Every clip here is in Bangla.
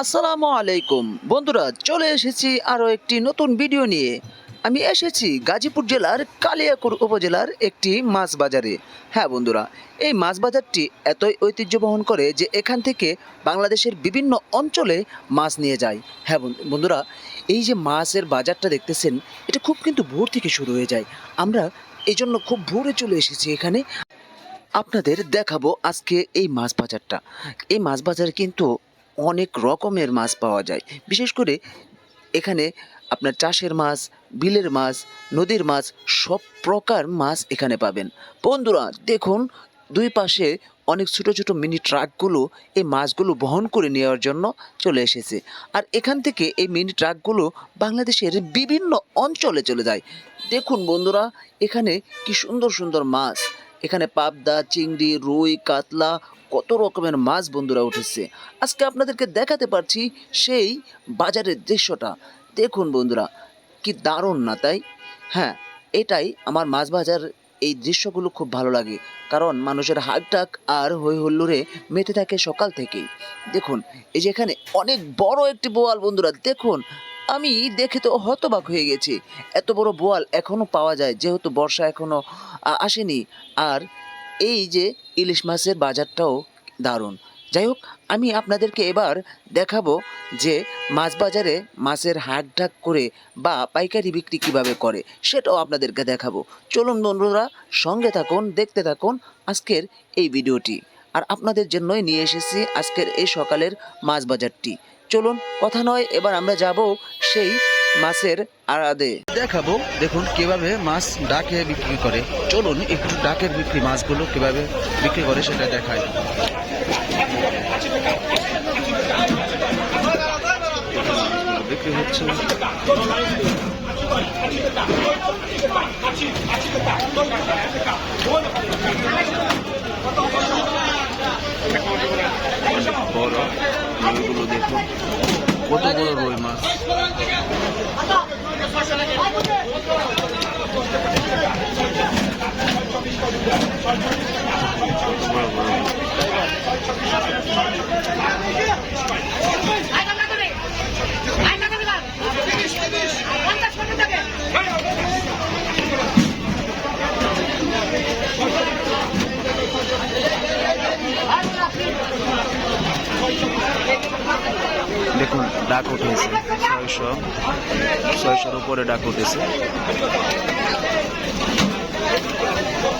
আসসালামু আলাইকুম। বন্ধুরা, চলে এসেছি আরও একটি নতুন ভিডিও নিয়ে। আমি এসেছি গাজীপুর জেলার কালিয়াকুর উপজেলার একটি মাছ বাজারে। হ্যাঁ বন্ধুরা, এই মাছ বাজারটি এতই ঐতিহ্য বহন করে যে এখান থেকে বাংলাদেশের বিভিন্ন অঞ্চলে মাছ নিয়ে যায়। হ্যাঁ বন্ধুরা, এই যে মাছের বাজারটা দেখতেছেন, এটা খুব কিন্তু ভোর থেকে শুরু হয়ে যায়। আমরা এই জন্য খুব ভোরে চলে এসেছি এখানে। আপনাদের দেখাবো আজকে এই মাছ বাজারটা। এই মাছ বাজার কিন্তু অনেক রকমের মাছ পাওয়া যায়। বিশেষ করে এখানে আপনার চাষের মাছ, বিলের মাছ, নদীর মাছ, সব প্রকার মাছ এখানে পাবেন। বন্ধুরা, দেখুন, দুই পাশে অনেক ছোট ছোট মিনি ট্রাকগুলো এই মাছগুলো বহন করে নেওয়ার জন্য চলে এসেছে। আর এখান থেকে এই মিনি ট্রাকগুলো বাংলাদেশের বিভিন্ন অঞ্চলে চলে যায়। দেখুন বন্ধুরা, এখানে কি সুন্দর সুন্দর মাছ। এখানে পাবদা, চিংড়ি, রুই, কাতলা কত রকমের মাছ বন্ধুরা উঠেছে। আজকে আপনাদেরকে দেখাতে পারছি সেই বাজারের দৃশ্যটা। দেখুন বন্ধুরা, কি দারুণ না তাই? হ্যাঁ এটাই আমার মাছ বাজার এই দৃশ্যগুলো খুব ভালো লাগে। কারণ মানুষের হাক ডাক আর হই হুল্লোড়ে মেতে থাকে সকাল থেকেই। দেখুন, এই যে এখানে অনেক বড় একটি বোয়াল বন্ধুরা, দেখুন, আমি দেখে তো হতবাক হয়ে গেছি। এত বড় বোয়াল এখনও পাওয়া যায়, যেহেতু বর্ষা এখনও আ- আসেনি আর এই যে ইলিশ মাছের বাজারটাও দারুণ। যাই হোক, আমি আপনাদেরকে এবার দেখাবো যে মাছ বাজারে মাছের হাট ঢাক করে বা পাইকারি বিক্রি কীভাবে করে, সেটাও আপনাদেরকে দেখাবো। চলুন বন্ধুরা, সঙ্গে থাকুন, দেখতে থাকুন আজকের এই ভিডিওটি। আর আপনাদের জন্যই নিয়ে এসেছি আজকের এই সকালের মাছ বাজারটি। চলুন, কথা নয়, এবার আমরা যাব সেই মাছের আড়াদে। দেখাবো, দেখুন কীভাবে মাছ ডাকে বিক্রি করে। চলুন একটু ডাকের বিক্রি, মাছগুলো কীভাবে বিক্রি করে সেটা দেখায় বিক্রি হচ্ছে। বড় কত বড় রুই মাছ বড় বড় রুই। দেখুন ডাক উঠেছে। ছয়শো ছয়শোর উপরে ডাক উঠেছে।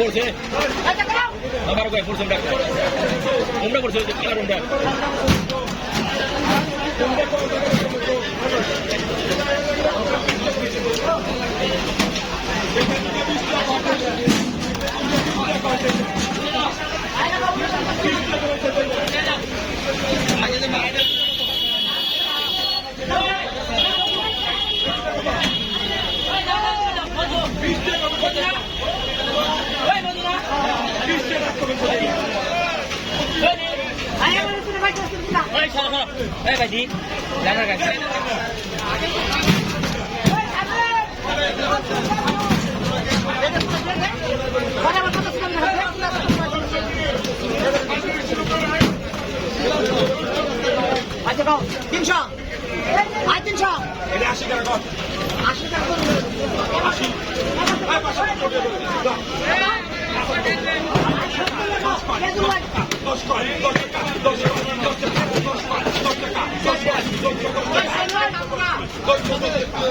forse no marco forse un braccio un braccio di calare un braccio ওটা ওই এই ভাইজি জানার কাছে আচ্ছা কাউ তিনশো? আর তিনশো। আশি টাকা আশি টাকা আশি। দশ দশ দশ দশ দশ deben para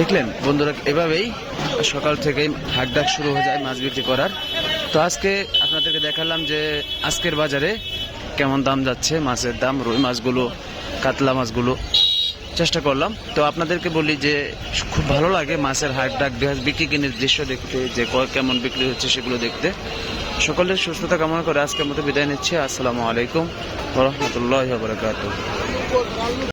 দেখলেন বন্ধুরা, এভাবেই সকাল থেকেই হাক ডাক শুরু হয়ে যায় মাছ বিক্রি করার। তো আজকে আপনাদেরকে দেখালাম যে আজকের বাজারে কেমন দাম যাচ্ছে মাছের দাম, রুই মাছগুলো, কাতলা মাছগুলো। চেষ্টা করলাম। তো আপনাদেরকে বলি যে, খুব ভালো লাগে মাছের হাট ডাক বিক্রি কিনের দৃশ্য দেখতে, যে কেমন বিক্রি হচ্ছে সেগুলো দেখতে। সকলের সুস্থতা কামনা করে আজকের মতো বিদায় নিচ্ছি। আসসালামু আলাইকুম রহমতুল্লাহ বারকাত